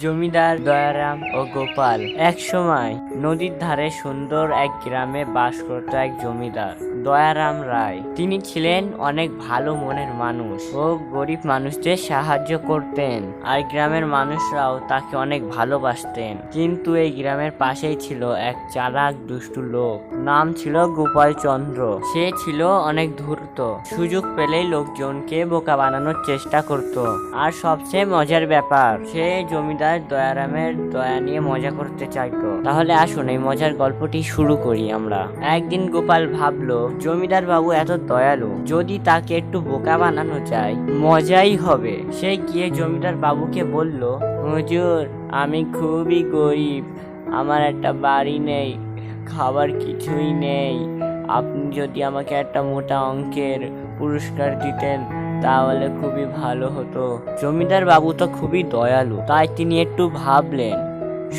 জমিদার দয়ারাম ও গোপাল এক সময় নদীর ধারে সুন্দর এক গ্রামে বাস করত এক জমিদার, দয়ারাম রায়। তিনি ছিলেন অনেক ভালো মনের মানুষ ও গরিব মানুষদের সাহায্য করতেন। আর গ্রামের মানুষরাও তাকে অনেক ভালোবাসতেন। কিন্তু এই গ্রামের পাশেই ছিল এক চালাক দুষ্টু লোক। নাম ছিল গোপাল চন্দ্র। সে ছিল অনেক ধূর্ত। সুযোগ পেলেই লোকজনকে বোকা বানানোর চেষ্টা করত। আর সবচেয়ে মজার ব্যাপার, সে জমিদার দয়ারামের দয়া নিয়ে মজা করতে চাইতো। তাহলে আসুন, এই মজার গল্পটি শুরু করি আমরা। একদিন গোপাল ভাবলো, জমিদার বাবু এত দয়ালু, যদি তাকে একটু বোকা বানানো যায়, মজাই হবে। সে গিয়ে জমিদার বাবুকে বলল, হুজুর, আমি খুবই গরিব, আমার একটা বাড়ি নেই, খাবার কিছুই নেই। আপনি যদি আমাকে একটা মোটা অঙ্কের পুরস্কার দিতেন তাহলে খুবই ভালো হতো। জমিদার বাবু তো খুবই দয়ালু, তাই তিনি একটু ভাবলেন,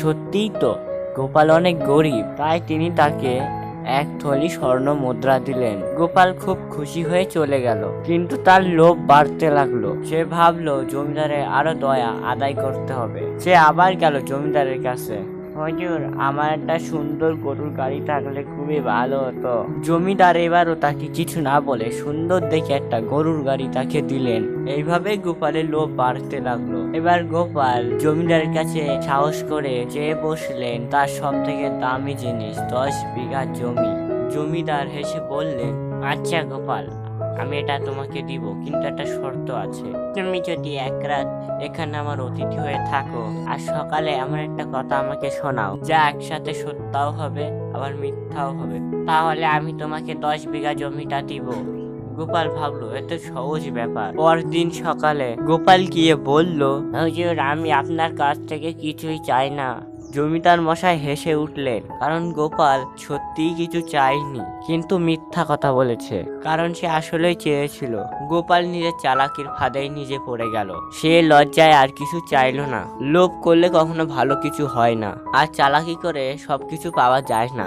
সত্যিই তো? গোপাল অনেক গরিব, তাই তিনি তাকে এক থলি স্বর্ণ মুদ্রা দিলেন। গোপাল খুব খুশি হয়ে চলে গেল, কিন্তু তার লোভ বাড়তে লাগল। সে ভাবলো, জমিদারের আরও দয়া আদায় করতে হবে। সে আবার গেল জমিদারের কাছে। হুজুর, আমার একটা সুন্দর গরুর গাড়ি থাকলে খুবই ভালো হতো। জমিদার এবারও তাকে কিছু না বলে সুন্দর দেখে একটা গরুর গাড়ি তাকে দিলেন। এইভাবে গোপালের লোভ বাড়তে লাগল। এবার গোপাল জমিদারের কাছে সাহস করে চেয়ে বসলেন, তার সব থেকে দামি জিনিস দশ বিঘা জমি। জমিদার হেসে বললেন আচ্ছা গোপাল আমি এটা তোমাকে দিব, কিন্তু একটা শর্ত আছে। তুমি যদি এক রাত এখানে আমার অতিথি হয়ে থাকো আর সকালে আমার একটা কথা আমাকে শোনাও, যা একসাথে সত্যাও হবে, আবার মিথ্যাও হবে, তাহলে আমি তোমাকে দশ বিঘা জমিটা দিব। গোপাল ভাবলো এত সহজ ব্যাপার। পরদিন সকালে গোপাল গিয়ে বলল আমি আপনার কাছ থেকে কিছুই চাই না। জমিদার মশাই হেসে উঠলেন, কারণ গোপাল সত্যিই কিছু চায়নি। কিন্তু মিথ্যা কথা বলেছে, কারণ সে আসলেই চেয়েছিল। গোপাল নিজের চালাকির ফাঁদেই নিজে পড়ে গেল। সে লজ্জায় আর কিছু চাইল না। লোভ করলে কখনো ভালো কিছু হয় না। আর চালাকি করে সবকিছু পাওয়া যায় না।